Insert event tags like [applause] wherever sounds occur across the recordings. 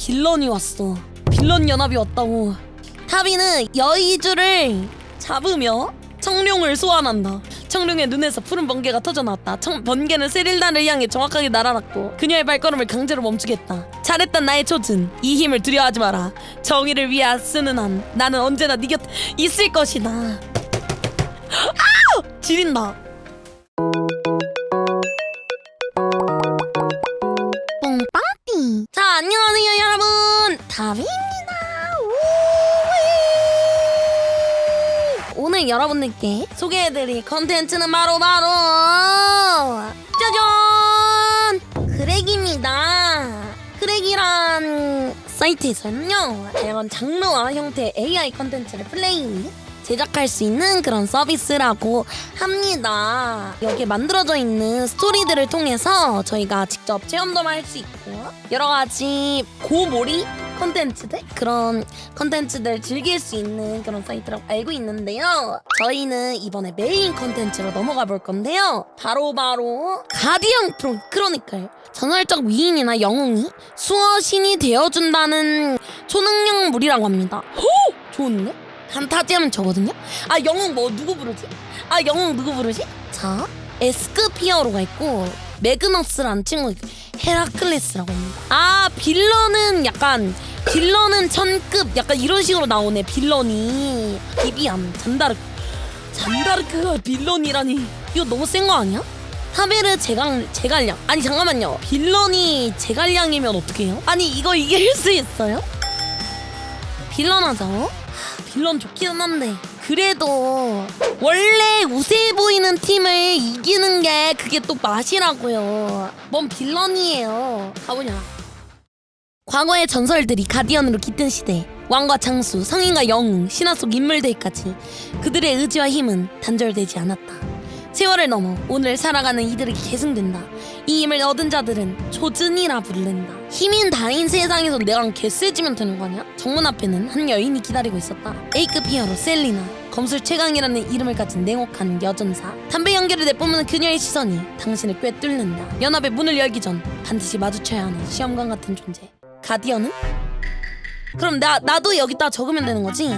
빌런이 왔어. 빌런 연합이 왔다고. 타비는 여의주를 잡으며 청룡을 소환한다. 청룡의 눈에서 푸른 번개가 터져나왔다. 청, 번개는 세릴다를 향해 정확하게 날아갔고 그녀의 발걸음을 강제로 멈추겠다. 잘했단 나의 초준. 이 힘을 두려워하지 마라. 정의를 위해 쓰는 한 나는 언제나 네곁 있을 것이다. [gasps] 아! 지린다. 오늘 여러분들께 소개해드릴 컨텐츠는 바로 바로 짜잔 크랙입니다. 크랙이란 사이트에서는요 다양한 장르와 형태의 AI 컨텐츠를 플레이 제작할 수 있는 그런 서비스라고 합니다. 여기에 만들어져 있는 스토리들을 통해서 저희가 직접 체험도 할 수 있고 여러 가지 고몰이 컨텐츠들 그런 컨텐츠들 즐길 수 있는 그런 사이트라고 알고 있는데요. 저희는 이번에 메인 컨텐츠로 넘어가 볼 건데요. 바로 바로 가디언 프로 크로니클 전설적 위인이나 영웅이 수호신이 되어준다는 초능력물이라고 합니다. 호! 좋은데? 판타지하면 저거든요? 아 영웅 뭐 누구 부르지? 아 영웅 누구 부르지? 자 에스크피어로가 있고 매그너스라는 친구 헤라클레스라고 합니다 아 빌런은 약간 빌런은 천급. 약간 이런 식으로 나오네 빌런이. 비비암 잔다르크. 잔다르크가 빌런이라니. 이거 너무 센 거 아니야? 타베르 제갈 제갈량. 아니 잠깐만요. 빌런이 제갈량이면 어떡해요? 아니 이거 이길 수 있어요? 빌런 하자고? 빌런 좋기는 한데. 그래도 원래 우세해 보이는 팀을 이기는 게 그게 또 맛이라고요. 뭔 빌런이에요. 가보냐 과거의 전설들이 가디언으로 깃든 시대 왕과 장수, 성인과 영웅, 신화 속 인물들까지 그들의 의지와 힘은 단절되지 않았다 세월을 넘어 오늘 살아가는 이들에게 계승된다. 이 힘을 얻은 자들은 조준이라 부른다. 힘인 다인 세상에서 내가 개쎄지면 되는 거 아니야? 정문 앞에는 한 여인이 기다리고 있었다. A급 히어로 셀리나. 검술 최강이라는 이름을 가진 냉혹한 여전사. 담배 연기를 내뿜는 그녀의 시선이 당신을 꿰뚫는다. 연합의 문을 열기 전 반드시 마주쳐야 하는 시험관 같은 존재. 가디언은? 그럼 나 나도 여기다 적으면 되는 거지?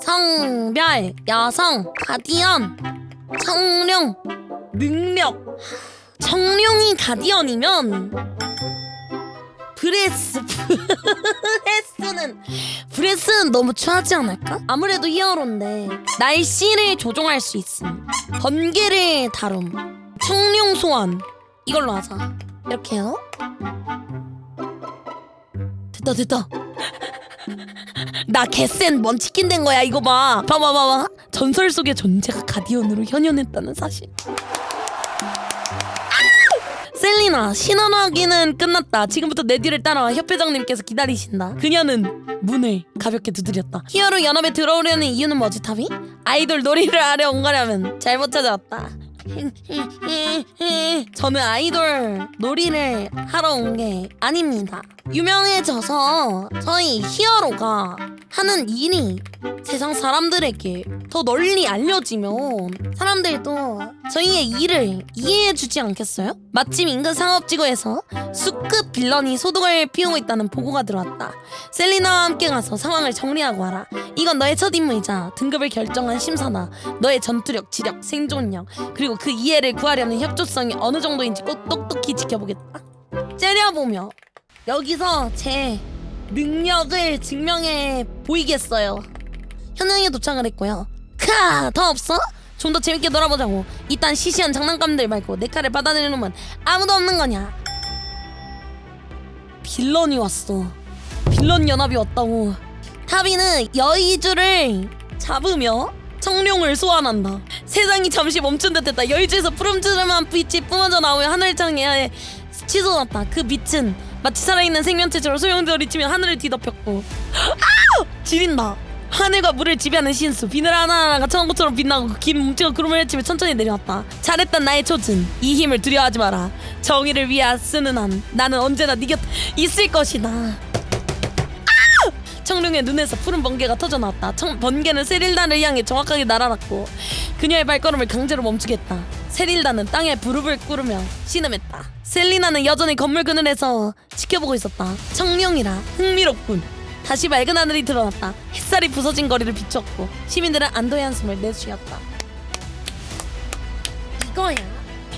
성별, 여성, 가디언. 청룡 능력 청룡이 가디언이면 브레스 [laughs] 브레스는 브레스는 너무 추하지 않을까? 아무래도 히어로인데 날씨를 조종할 수 있음 번개를 다룸 청룡 소환 이걸로 하자 이렇게요 됐다 됐다 나 개센 먼치킨 된 거야 이거 봐. 봐봐 봐봐. 전설 속의 존재가 가디언으로 현현했다는 사실. 아! 셀리나 신원하기는 끝났다. 지금부터 내 뒤를 따라와 협회장님께서 기다리신다. 그녀는 문을 가볍게 두드렸다. 히어로 연합에 들어오려는 이유는 뭐지 타비? 아이돌 놀이를 하려 온 거라면 잘못 찾아왔다 [laughs] 저는 아이돌 놀이를 하러 온 게 아닙니다. 유명해져서 저희 히어로가 하는 일이 세상 사람들에게 더 널리 알려지면 사람들도 저희의 일을 이해해주지 않겠어요? 마침 인근 상업지구에서 수급 빌런이 소동을 피우고 있다는 보고가 들어왔다. 셀리나와 함께 가서 상황을 정리하고 와라. 이건 너의 첫 임무이자 등급을 결정한 심사다. 너의 전투력, 지력, 생존력 그리고 그 이해를 구하려는 협조성이 어느 정도인지 꼭 똑똑히 지켜보겠다. 째려보며 여기서 제 능력을 증명해 보이겠어요. 현장에 도착을 했고요. 카! 더 없어? 좀 더 재밌게 놀아보자고. 이딴 시시한 장난감들 말고 내 칼을 받아들이는 놈은 아무도 없는 거냐? 빌런이 왔어. 빌런 연합이 왔다고. 타비는 여의주를 잡으며 청룡을 소환한다. 세상이 잠시 멈춘 듯했다. 여의주에서 푸름푸름한 빛이 뿜어져 나오며 하늘창에 치솟았다. 그 빛은 마치 살아있는 생명체처럼 소용돌이치며 하늘을 뒤덮였고 아! 지린다. 하늘과 물을 지배하는 신수 비늘 하나하나가 천국처럼 빛나고 그긴 뭉치가 구름을 헤치며 천천히 내려왔다 잘했단 나의 초준 이 힘을 두려워하지 마라 정의를 위해 쓰는 한 나는 언제나 네 곁 있을 것이다 청룡의 눈에서 푸른 번개가 터져나왔다. 청, 번개는 세릴다를 향해 정확하게 날아갔고 그녀의 발걸음을 강제로 멈추겠다. 세릴다는 땅에 무릎을 꿇으며 신음했다. 셀리나는 여전히 건물 그늘에서 지켜보고 있었다. 청룡이라 흥미롭군. 다시 맑은 하늘이 드러났다. 햇살이 부서진 거리를 비췄고 시민들은 안도의 한숨을 내쉬었다. 이거야.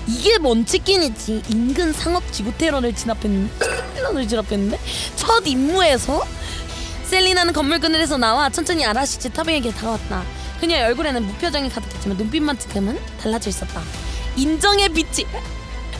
이게 뭔 치킨이지? 인근 상업 지구 테러를 진압했는데 진압했는데 첫 임무에서 셀리나는 건물 그늘에서 나와 천천히 아라시치 타비에게 다가왔다. 그녀의 얼굴에는 무표정이 가득했지만 눈빛만큼은 달라져 있었다. 인정의 빛이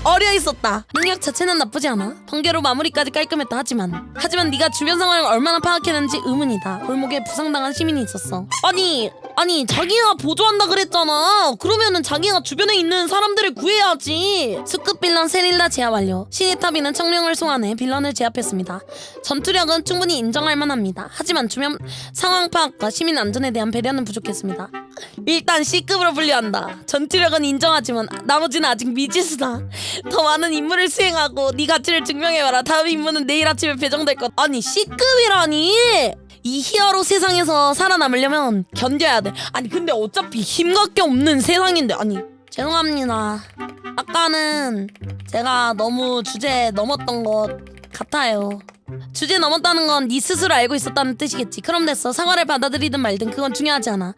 어려 있었다. 능력 자체는 나쁘지 않아. 번개로 마무리까지 깔끔했다 하지만 하지만 네가 주변 상황을 얼마나 파악했는지 의문이다. 골목에 부상당한 시민이 있었어. 아니 아니 자기가 보조한다 그랬잖아. 그러면은 자기가 주변에 있는 사람들을 구해야지. 수급 빌런 세릴라 제압 완료. 시니타비는 청룡을 소환해 빌런을 제압했습니다. 전투력은 충분히 인정할 만합니다. 하지만 주변 상황 파악과 시민 안전에 대한 배려는 부족했습니다. 일단 C급으로 분류한다. 전투력은 인정하지만 나머지는 아직 미지수다. 더 많은 임무를 수행하고 네 가치를 증명해봐라. 다음 임무는 내일 아침에 배정될 것. 아니 C급이라니? 이 히어로 세상에서 살아남으려면 견뎌야 돼. 아니 근데 어차피 힘밖에 없는 세상인데 아니 죄송합니다. 아까는 제가 너무 주제 넘었던 것 같아요. 주제 넘었다는 건 네 스스로 알고 있었다는 뜻이겠지. 그럼 됐어. 사과를 받아들이든 말든 그건 중요하지 않아.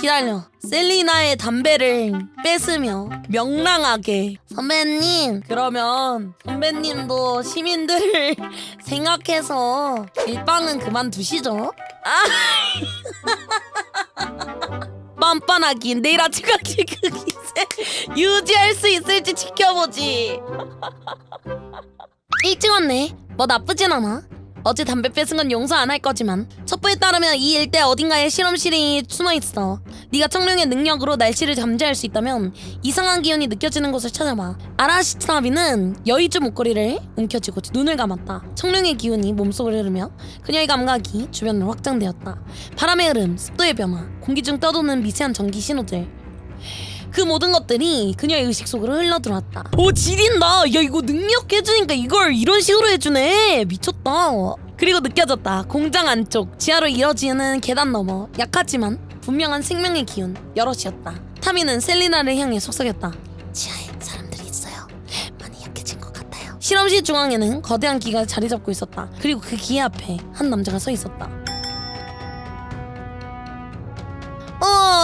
기다려. 셀리나의 담배를 뺏으며 명랑하게 선배님 그러면 선배님도 시민들을 [laughs] 생각해서 일방은 그만두시죠. 아 [laughs] 빤빤하긴 내일 아침까지 그 기세 유지할 수 있을지 지켜보지. [laughs] 일찍 왔네. 뭐 나쁘진 않아. 어제 담배 뺏은 건 용서 안 할 거지만 첩보에 따르면 이 일대 어딘가에 실험실이 숨어 있어. 네가 청룡의 능력으로 날씨를 잠재할 수 있다면 이상한 기운이 느껴지는 곳을 찾아봐. 아라시타비는 여의주 목걸이를 움켜쥐고 눈을 감았다. 청룡의 기운이 몸속을 흐르며 그녀의 감각이 주변으로 확장되었다. 바람의 흐름, 습도의 변화, 공기 중 떠도는 미세한 전기 신호들. 그 모든 것들이 그녀의 의식 속으로 흘러들어왔다. 오 지린다. 야 이거 능력 해주니까 이걸 이런 식으로 해주네. 미쳤다. 그리고 느껴졌다. 공장 안쪽 지하로 이어지는 계단 너머 약하지만 분명한 생명의 기운 여럿이었다. 타미는 셀리나를 향해 속삭였다. 지하에 사람들이 있어요. 많이 약해진 것 같아요. 실험실 중앙에는 거대한 기가 자리 잡고 있었다. 그리고 그기 앞에 한 남자가 서 있었다.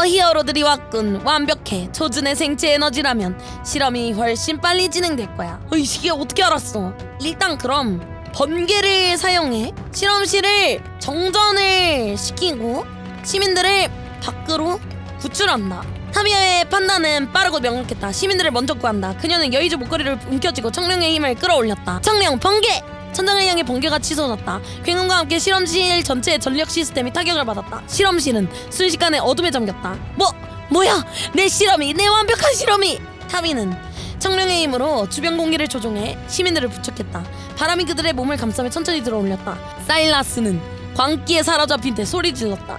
히어로들이 왔군 완벽해. 조준의 생체 에너지라면 실험이 훨씬 빨리 진행될 거야. 어, 이 시기에 어떻게 알았어? 일단 그럼 번개를 사용해 실험실을 정전을 시키고 시민들을 밖으로 구출한다. 타미야의 판단은 빠르고 명확했다. 시민들을 먼저 구한다. 그녀는 여의주 목걸이를 움켜쥐고 청룡의 힘을 끌어올렸다. 청룡 번개 천장을 향해 번개가 치솟았다. 굉음과 함께 실험실 전체의 전력 시스템이 타격을 받았다. 실험실은 순식간에 어둠에 잠겼다. 뭐 뭐야? 내 실험이 내 완벽한 실험이. 타미는 청룡의 힘으로 주변 공기를 조종해 시민들을 부축했다. 바람이 그들의 몸을 감싸며 천천히 들어올렸다. 사일라스는 광기에 사로잡힌 듯 소리 질렀다.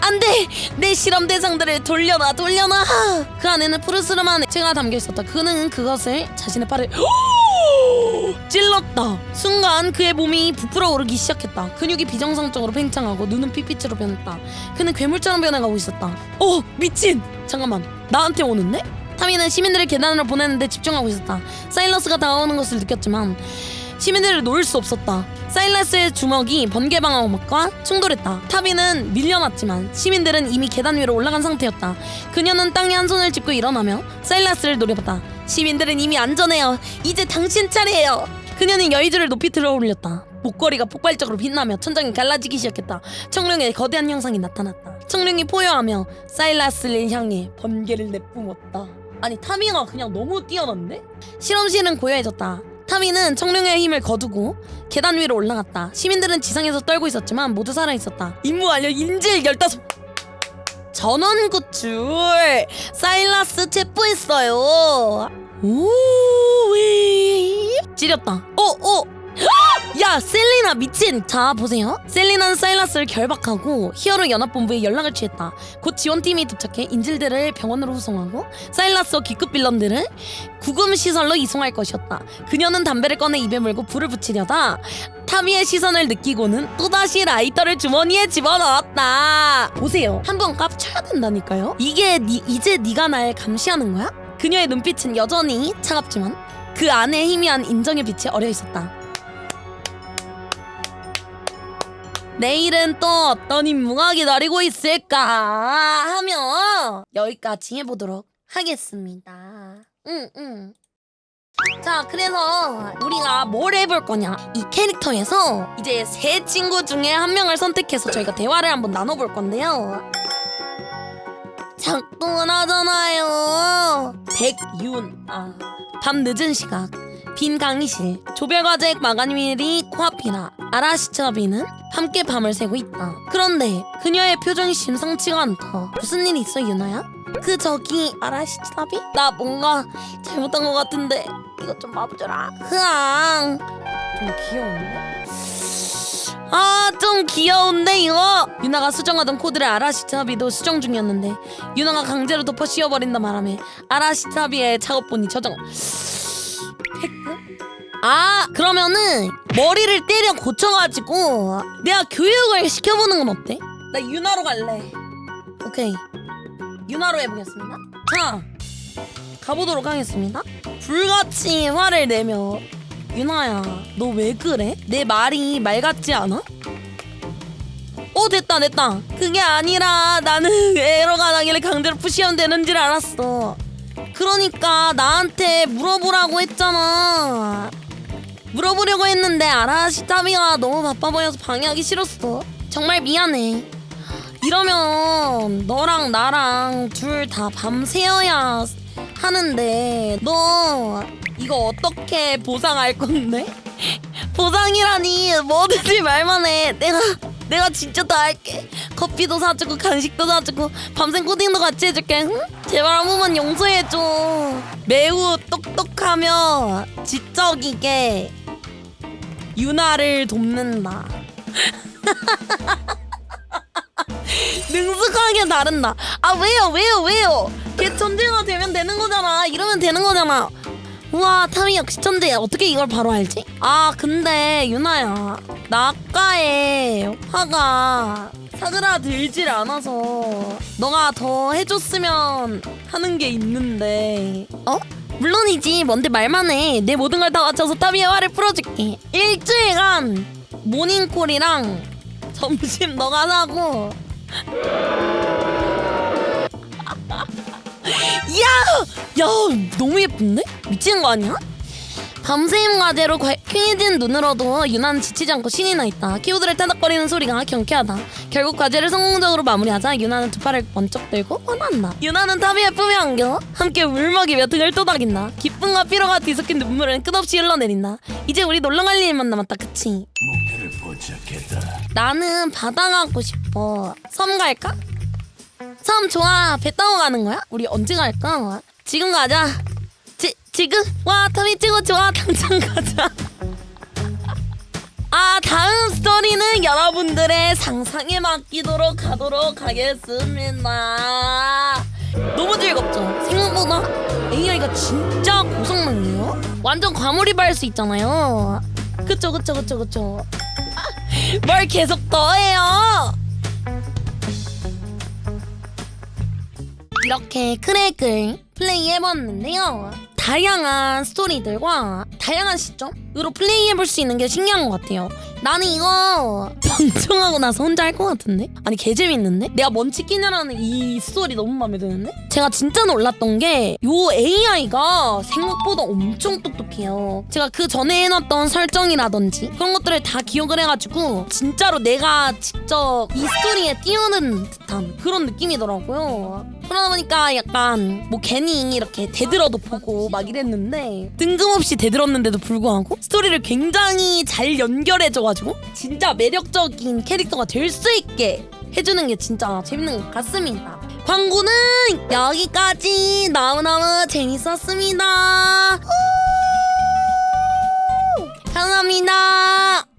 안돼! 내 실험 대상들을 돌려놔 돌려놔! 그 안에는 푸르스름한 액체가 담겨 있었다. 그는 그것을 자신의 팔에 [gasps] 찔렀다. 순간 그의 몸이 부풀어 오르기 시작했다. 근육이 비정상적으로 팽창하고 눈은 핏빛으로 변했다. 그는 괴물처럼 변해가고 있었다. 어 미친! 잠깐만 나한테 오는데? 타미는 시민들을 계단으로 보내는데 집중하고 있었다. 사일러스가 다가오는 것을 느꼈지만 시민들을 놓을 수 없었다. 사일러스의 주먹이 번개방어막과 충돌했다. 타비는 밀려났지만 시민들은 이미 계단 위로 올라간 상태였다. 그녀는 땅에 한 손을 짚고 일어나며 사일러스를 노려봤다. 시민들은 이미 안전해요. 이제 당신 차례예요. 그녀는 여의주를 높이 들어올렸다. 목걸이가 폭발적으로 빛나며 천장이 갈라지기 시작했다. 청룡의 거대한 형상이 나타났다. 청룡이 포효하며 사일라스를 향해 번개를 내뿜었다. 아니 타미가 그냥 너무 뛰어났네? 실험실은 고요해졌다. 타미는 청룡의 힘을 거두고 계단 위로 올라갔다. 시민들은 지상에서 떨고 있었지만 모두 살아 있었다. 임무 완료 인질 15 전원 구출 사일라스 체포했어요. 오왜 찌렸다. 어 어. [gasps] 야 셀리나 미친. 자 보세요. 셀리나는 사일라스를 결박하고 히어로 연합본부에 연락을 취했다. 곧 지원팀이 도착해 인질들을 병원으로 후송하고 사일라스와 기급 빌런들을 구금 시설로 이송할 것이었다. 그녀는 담배를 꺼내 입에 물고 불을 붙이려다 타미의 시선을 느끼고는 또다시 라이터를 주머니에 집어넣었다. 보세요. 한 번 깝쳐야 된다니까요. 이게 니, 이제 네가 날 감시하는 거야? 그녀의 눈빛은 여전히 차갑지만 그 안에 희미한 인정의 빛이 어려 있었다. 내일은 또 어떤 임무가 기다리고 있을까 하며 여기까지 해보도록 하겠습니다. 응, 응. 자, 그래서 우리가 뭘 해볼 거냐? 이 캐릭터에서 이제 세 친구 중에 한 명을 선택해서 저희가 대화를 한번 나눠볼 건데요. 작동을 하잖아요. 백윤. 아, 밤 늦은 시각. 빈 강의실. 조별과제 마감일이 코앞이라 아라시차비는 함께 밤을 새고 있다. 그런데 그녀의 표정이 심상치가 않다. 무슨 일 있어 유나야? 그 저기 아라시차비? 나 뭔가 잘못한 것 같은데 이것 좀 봐주라. 흐앙. 좀 귀여운데? 아, 좀 귀여운데 이거? 유나가 수정하던 코드를 아라시타비도 수정 중이었는데 유나가 강제로 덮어 씌워버린다 말하며 아라시타비의 작업본이 저장. 획득? 아, 그러면은 머리를 때려 고쳐가지고 내가 교육을 시켜보는 건 어때? 나 유나로 갈래. 오케이. 유나로 해보겠습니다. 자, 가보도록 하겠습니다. 불같이 화를 내며 유나야, 너 왜 그래? 내 말이 말 같지 않아? 어 됐다 됐다. 그게 아니라 나는 [laughs] 에러가 나길래 강제로 푸시하면 되는 줄 알았어. 그러니까 나한테 물어보라고 했잖아. 물어보려고 했는데 아라시타미가 너무 바빠 보여서 방해하기 싫었어. 정말 미안해. 이러면 너랑 나랑 둘 다 밤새어야 하는데 너 이거 어떻게 보상할 건데? [laughs] 보상이라니 뭐든지 말만 해. 내가 내가 진짜 다 할게. 커피도 사주고 간식도 사주고 밤샘 코딩도 같이 해줄게 응? 제발 한 번만 용서해줘. 매우 똑똑하며 지적이게 유나를 돕는다. [laughs] 능숙하게 다른다. 아 왜요 왜요 왜요? 걔 천재가 되면 되는 거잖아. 이러면 되는 거잖아 우와 타미 역시 천재야 어떻게 이걸 바로 알지? 아 근데 유나야 나 아까의 화가 사그라들질 않아서 너가 더 해줬으면 하는 게 있는데. 어? 물론이지. 뭔데 말만 해내 모든 걸 다 갖춰서 타미의 화를 풀어줄게. 일주일간 모닝콜이랑 점심 너가 사고 야! 야 너무 예쁜데? 미치는 거 아니야? 밤샘 과제로 퀭해진 눈으로도 유나는 지치지 않고 신이 나 있다. 키보드를 타닥거리는 소리가 경쾌하다. 결국 과제를 성공적으로 마무리하자 유나는 두 팔을 번쩍 들고 화난다. 유나는 탑이에 품에 안겨 함께 울먹이며 등을 토닥인다. 기쁨과 피로가 뒤섞인 눈물은 끝없이 흘러내린다. 이제 우리 놀러 갈 일만 남았다. 그치? 목표를 포착했다. 나는 바다 가고 싶어. 섬 갈까? 섬 좋아. 배 타고 가는 거야? 우리 언제 갈까? 지금 가자. 지, 지금? 와, 타미 찍어 좋아. [laughs] 당장 가자. 아, 다음 스토리는 여러분들의 상상에 맡기도록 하도록 하겠습니다. 너무 즐겁죠? 생각보다 AI가 진짜 고성능이에요. 완전 과몰입할 수 있잖아요. 그쵸, 그쵸, 그쵸, 그쵸. 뭘 계속 더해요? 이렇게 크랙을 플레이해봤는데요. 다양한 스토리들과 다양한 시점으로 플레이해볼 수 있는 게 신기한 것 같아요. 나는 이거 [laughs] 방송하고 나서 혼자 할 것 같은데? 아니 개 재밌는데? 내가 먼치킨이라는 이 스토리 너무 마음에 드는데? 제가 진짜 놀랐던 게 요 AI가 생각보다 엄청 똑똑해요. 제가 그 전에 해놨던 설정이라든지 그런 것들을 다 기억을 해가지고 진짜로 내가 직접 이 스토리에 뛰어든 듯한 그런 느낌이더라고요. 그러다 보니까 약간 뭐 괜히 이렇게 대들어도 보고 막 이랬는데 뜬금없이 대들었는 데도 불구하고 스토리를 굉장히 잘 연결해줘가지고 진짜 매력적인 캐릭터가 될 수 있게 해주는 게 진짜 재밌는 것 같습니다. 광고는 여기까지 너무너무 재밌었습니다. 후! 감사합니다.